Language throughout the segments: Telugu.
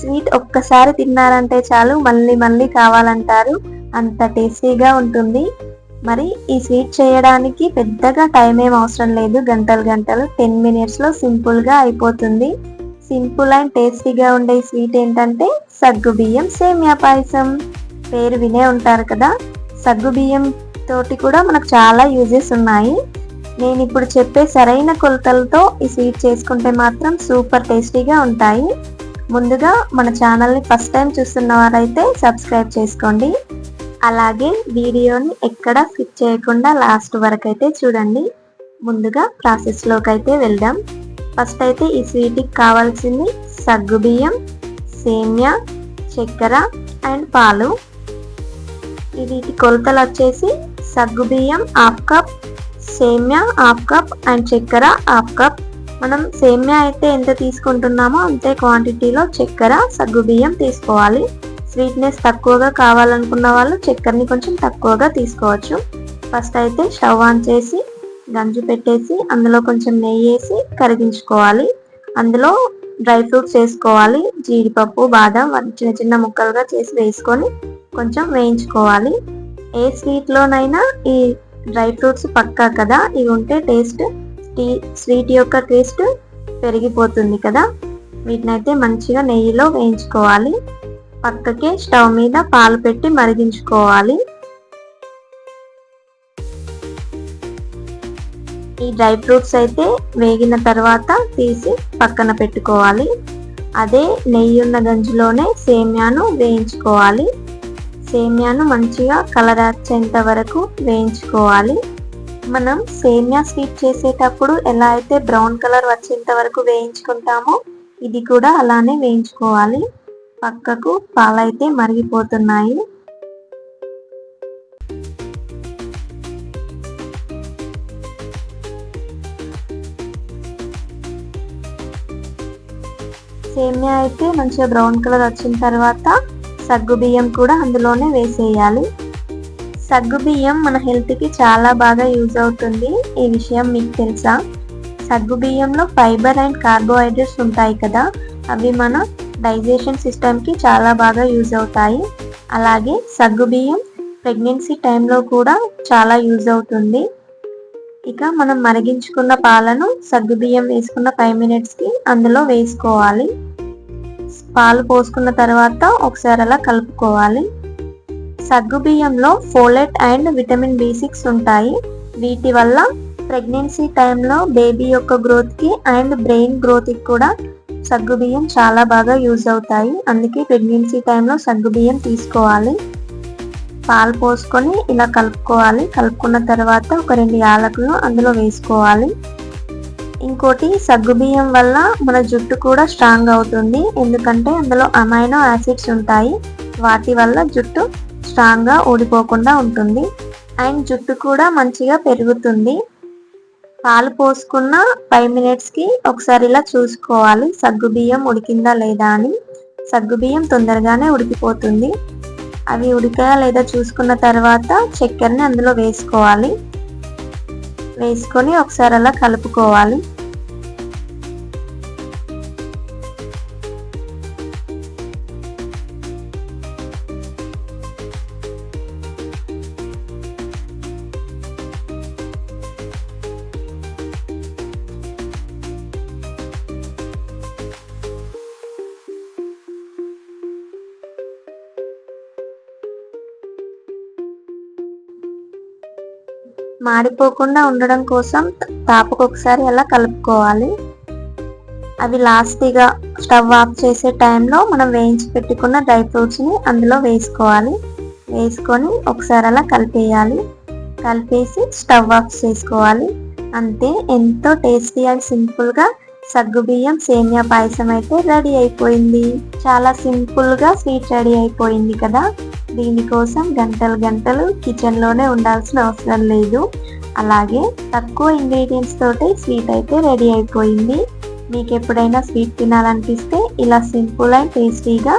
స్వీట్ ఒక్కసారి తిన్నారంటే చాలు మళ్ళీ మళ్ళీ కావాలంటారు. అంత టేస్టీగా ఉంటుంది. మరి ఈ స్వీట్ చేయడానికి పెద్దగా టైం ఏం అవసరం లేదు. గంటలు గంటలు టెన్ మినిట్స్లో సింపుల్గా అయిపోతుంది. సింపుల్ అండ్ టేస్టీగా ఉండే స్వీట్ ఏంటంటే సగ్గు బియ్యం సేమియా పాయసం. పేరు వినే ఉంటారు కదా. సగ్గు బియ్యం తోటి కూడా మనకు చాలా యూజెస్ ఉన్నాయి. నేను ఇప్పుడు చెప్పే సరైన కొలతలతో ఈ స్వీట్ చేసుకుంటే మాత్రం సూపర్ టేస్టీగా ఉంటాయి. ముందుగా మన ఛానల్ని ఫస్ట్ టైం చూస్తున్న వారైతే సబ్స్క్రైబ్ చేసుకోండి. అలాగే వీడియోని ఎక్కడ స్కిప్ చేయకుండా లాస్ట్ వరకు అయితే చూడండి. ముందుగా ప్రాసెస్లోకి అయితే వెళ్దాం. ఫస్ట్ అయితే ఈ స్వీట్కి కావాల్సింది సగ్గుబియ్యం సేమ్యా చక్కెర అండ్ పాలు. వీటి కొలతలు వచ్చేసి సగ్గుబియ్యం హాఫ్ కప్ సేమ్యా హాఫ్ కప్ అండ్ చక్కెర హాఫ్ కప్. మనం సేమ్యా అయితే ఎంత తీసుకుంటున్నామో అంతే క్వాంటిటీలో చక్కెర సగ్గు బియ్యం తీసుకోవాలి. స్వీట్నెస్ తక్కువగా కావాలనుకున్న వాళ్ళు చక్కెరని కొంచెం తక్కువగా తీసుకోవచ్చు. ఫస్ట్ అయితే స్టవ్ ఆన్ చేసి గంజు పెట్టేసి అందులో కొంచెం నెయ్యి వేసి కరిగించుకోవాలి. అందులో డ్రై ఫ్రూట్స్ వేసుకోవాలి. జీడిపప్పు బాదం చిన్న చిన్న ముక్కలుగా చేసి వేసుకొని కొంచెం వేయించుకోవాలి. ఏ స్వీట్లోనైనా ఈ డ్రై ఫ్రూట్స్ పక్కా కదా? ఇవి ఉంటే టేస్ట్ స్వీట్ యొక్క టేస్ట్ పెరిగిపోతుంది కదా? వీటినైతే మంచిగా నెయ్యిలో వేయించుకోవాలి. పక్కకి స్టవ్ మీద పాలు పెట్టి మరిగించుకోవాలి. ఈ డ్రై ఫ్రూట్స్ అయితే వేగిన తర్వాత తీసి పక్కన పెట్టుకోవాలి. అదే నెయ్యి ఉన్న గంజిలోనే సేమ్యాను వేయించుకోవాలి. సేమ్యాను మంచిగా కలర్ వచ్చేంత వరకు వేయించుకోవాలి. మనం సేమ్యా స్వీట్ చేసేటప్పుడు ఎలా అయితే బ్రౌన్ కలర్ వచ్చేంత వరకు వేయించుకుంటామో ఇది కూడా అలానే వేయించుకోవాలి. పక్కకు పాలైతే మరిగిపోతున్నాయి. సేమ్యా అయితే మంచిగా బ్రౌన్ కలర్ వచ్చిన తర్వాత సగ్గు బియ్యం కూడా అందులోనే వేసేయాలి. సగ్గుబియ్యం మన హెల్త్కి చాలా బాగా యూజ్ అవుతుంది. ఈ విషయం మీకు తెలుసా? సగ్గు బియ్యంలో ఫైబర్ అండ్ కార్బోహైడ్రేట్స్ ఉంటాయి కదా? అవి మన డైజెషన్ సిస్టమ్కి చాలా బాగా యూజ్ అవుతాయి. అలాగే సగ్గుబియ్యం ప్రెగ్నెన్సీ టైంలో కూడా చాలా యూజ్ అవుతుంది. ఇక మనం మరిగించుకున్న పాలను సగ్గుబియ్యం వేసుకున్న ఫైవ్ మినిట్స్కి అందులో వేసుకోవాలి. పాలు పోసుకున్న తర్వాత ఒకసారి అలా కలుపుకోవాలి. సగ్గుబియ్యంలో folate and vitamin B six ఉంటాయి. వీటి వల్ల ప్రెగ్నెన్సీ టైంలో బేబీ యొక్క గ్రోత్కి అండ్ బ్రెయిన్ గ్రోత్కి కూడా సగ్గుబియ్యం చాలా బాగా యూజ్ అవుతాయి. అందుకే ప్రెగ్నెన్సీ టైంలో సగ్గుబియ్యం తీసుకోవాలి. పాలు పోసుకొని ఇలా కలుపుకోవాలి. కలుపుకున్న తర్వాత ఒక రెండు యాలకులు అందులో వేసుకోవాలి. ఇంకోటి సగ్గుబియ్యం వల్ల మన జుట్టు కూడా స్ట్రాంగ్ అవుతుంది. ఎందుకంటే అందులో అమైనో యాసిడ్స్ ఉంటాయి. వాటి వల్ల జుట్టు స్ట్రాంగ్గా ఊడిపోకుండా ఉంటుంది. అండ్ జుట్టు కూడా మంచిగా పెరుగుతుంది. పాలు పోసుకున్న ఫైవ్ మినిట్స్కి ఒకసారి ఇలా చూసుకోవాలి. సగ్గు బియ్యం ఉడికిందా లేదా అని. సగ్గు బియ్యం తొందరగానే ఉడికిపోతుంది. అవి ఉడికా లేదా చూసుకున్న తర్వాత చక్కెరని అందులో వేసుకోవాలి. వేసుకొని ఒకసారి అలా కలుపుకోవాలి. మాడిపోకుండా ఉండడం కోసం తాపకు ఒకసారి అలా కలుపుకోవాలి. అవి లాస్ట్గా స్టవ్ ఆఫ్ చేసే టైంలో మనం వేయించి పెట్టుకున్న డ్రై ఫ్రూట్స్ని అందులో వేసుకోవాలి. వేసుకొని ఒకసారి అలా కలిపేయాలి. కలిపేసి స్టవ్ ఆఫ్ చేసుకోవాలి. అంతే ఎంతో టేస్టీ అండ్ సింపుల్గా సగ్గుబియ్యం సేమియా పాయసం అయితే రెడీ అయిపోయింది. చాలా సింపుల్గా స్వీట్ రెడీ అయిపోయింది కదా. దీనికోసం గంటలు గంటలు కిచెన్లోనే ఉండాల్సిన అవసరం లేదు. అలాగే తక్కువ ఇంగ్రీడియంట్స్ తోటి స్వీట్ అయితే రెడీ అయిపోయింది. మీకు ఎప్పుడైనా స్వీట్ తినాలనిపిస్తే ఇలా సింపుల్ అండ్ టేస్టీగా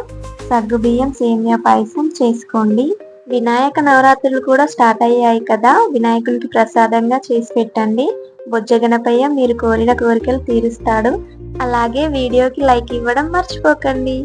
సగ్గుబియ్యం సేమియా పాయసం చేసుకోండి. వినాయక నవరాత్రులు కూడా స్టార్ట్ అయ్యాయి కదా వినాయకునికి ప్రసాదంగా చేసి పెట్టండి. బొజ్జగనపయ్య మీరు కోరిన కోరికలు తీరుస్తాడు. అలాగే వీడియోకి లైక్ ఇవ్వడం మర్చిపోకండి.